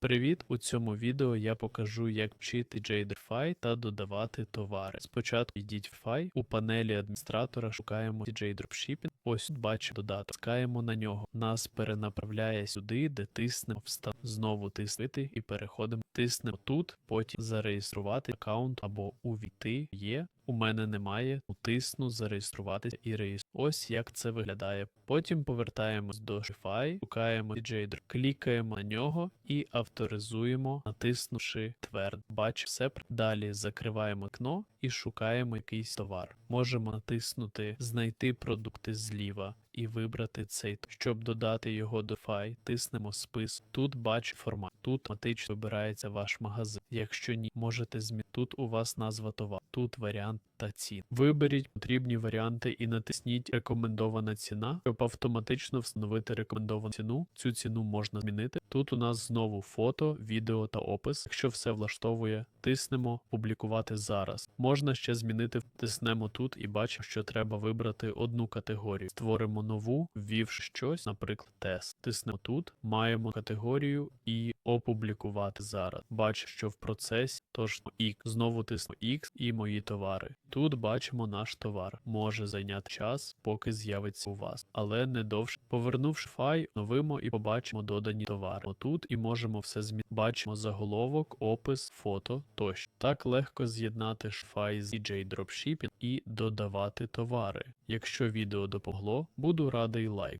Привіт! У цьому відео я покажу, як вчити JDFI та додавати товари. Спочатку йдіть в Fi, у панелі адміністратора шукаємо DJ Dropshipping. Ось тут бачимо додаток. Тискаємо на нього. Нас перенаправляє сюди, де тиснемо встав. Знову тиснути і переходимо. Тиснемо тут, потім зареєструвати аккаунт або увійти є. У мене немає. Тисну зареєструватися і реєструвати. Ось як це виглядає. Потім повертаємось до Shopify, шукаємо DJ клікаємо на нього і авторизуємо, натиснувши тверд. Бач, все. Далі закриваємо окно і шукаємо якийсь товар. Можемо натиснути Знайти продукти зліва і вибрати цей. Щоб додати його до фай, тиснемо спис. Тут бач формат. Тут автоматично вибирається ваш магазин. Якщо ні, можете змінити. Тут у вас назва товару, тут варіант та цін. Виберіть потрібні варіанти і натисніть рекомендована ціна, щоб автоматично встановити рекомендовану ціну. Цю ціну можна змінити. Тут у нас знову фото, відео та опис. Якщо все влаштовує, тиснемо публікувати зараз. Можна ще змінити, тиснемо тут і бачимо, що треба вибрати одну категорію. Створимо нову, ввівши щось, наприклад, тест. Тиснемо тут, маємо категорію і опублікувати зараз. Бачу, що в процесі, тож X. Знову тисну X і мої товари. Тут бачимо наш товар. Може зайняти час, поки з'явиться у вас, але не довше. Повернувши фай, новимо і побачимо додані товари. Отут і можемо все змінити. Бачимо заголовок, опис, фото тощо. Так легко з'єднати шфай з DJ Dropshipping і додавати товари. Якщо відео допомогло, буду радий лайк.